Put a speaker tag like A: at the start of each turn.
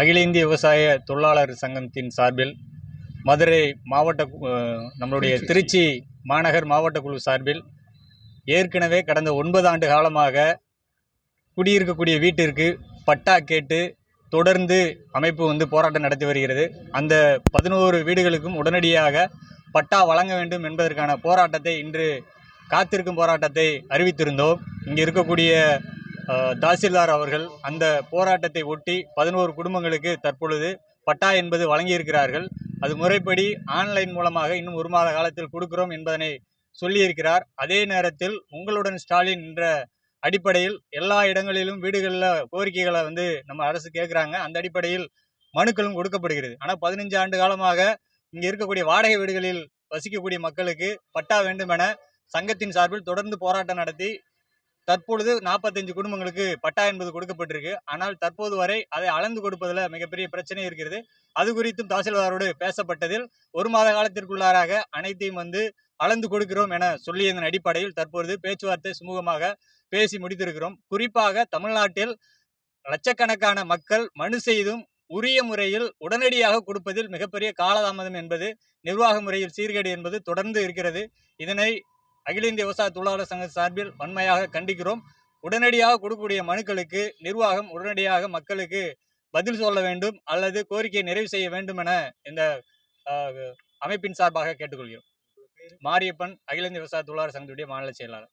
A: அகில இந்திய விவசாய தொழிலாளர் சங்கத்தின் சார்பில் மதுரை மாவட்ட நம்மளுடைய திருச்சி மாநகர் மாவட்ட குழு சார்பில் ஏற்கனவே கடந்த ஒன்பது ஆண்டு காலமாக குடியிருக்கக்கூடிய வீட்டிற்கு பட்டா கேட்டு தொடர்ந்து அமைப்பு வந்து போராட்டம் நடத்தி வருகிறது. அந்த பதினோரு வீடுகளுக்கும் உடனடியாக பட்டா வழங்க வேண்டும் என்பதற்கான போராட்டத்தை இன்று காத்திருக்கும் போராட்டத்தை அறிவித்திருந்தோம். இங்கே இருக்கக்கூடிய தாசில்தார் அவர்கள் அந்த போராட்டத்தை ஒட்டி பதினோரு குடும்பங்களுக்கு தற்பொழுது பட்டா என்பது வழங்கியிருக்கிறார்கள். அது முறைப்படி ஆன்லைன் மூலமாக இன்னும் ஒரு மாத காலத்தில் கொடுக்கிறோம் என்பதனை சொல்லியிருக்கிறார். அதே நேரத்தில் உங்களுடன் ஸ்டாலின் என்ற அடிப்படையில் எல்லா இடங்களிலும் வீடுகளில் கோரிக்கைகளை வந்து நம்ம அரசு கேட்குறாங்க. அந்த அடிப்படையில் மனுக்களும் கொடுக்கப்படுகிறது. ஆனால் பதினஞ்சு ஆண்டு காலமாக இங்கே இருக்கக்கூடிய வாடகை வீடுகளில் வசிக்கக்கூடிய மக்களுக்கு பட்டா வேண்டுமென சங்கத்தின் சார்பில் தொடர்ந்து போராட்டம் நடத்தி தற்பொழுது நாற்பத்தஞ்சு குடும்பங்களுக்கு பட்டா என்பது கொடுக்கப்பட்டிருக்கு. ஆனால் தற்போது வரை அதை அளந்து கொடுப்பதில் மிகப்பெரிய பிரச்சனை இருக்கிறது. அது குறித்தும் தாசில்தாரோடு பேசப்பட்டதில் ஒரு மாத காலத்திற்குள்ளாராக அனைத்தையும் வந்து அளந்து கொடுக்கிறோம் என சொல்லியதன் அடிப்படையில் தற்பொழுது பேச்சுவார்த்தை சுமூகமாக பேசி முடித்திருக்கிறோம். குறிப்பாக தமிழ்நாட்டில் லட்சக்கணக்கான மக்கள் மனு செய்தும் உரிய முறையில் உடனடியாக கொடுப்பதில் மிகப்பெரிய காலதாமதம் என்பது நிர்வாக முறையில் சீர்கேடு என்பது தொடர்ந்து இருக்கிறது. இதனை அகில இந்திய விவசாய தொழிலாளர் சங்க சார்பில் வன்மையாக கண்டிக்கிறோம். உடனடியாக கொடுக்கக்கூடிய மனுக்களுக்கு நிர்வாகம் உடனடியாக மக்களுக்கு பதில் சொல்ல வேண்டும் அல்லது கோரிக்கையை நிறைவு செய்ய வேண்டும் என இந்த அமைப்பின் சார்பாக கேட்டுக்கொள்கிறோம். மாரியப்பன் அகில இந்திய விவசாய தொழிலாளர் சங்கத்துடைய மாநில செயலாளர்.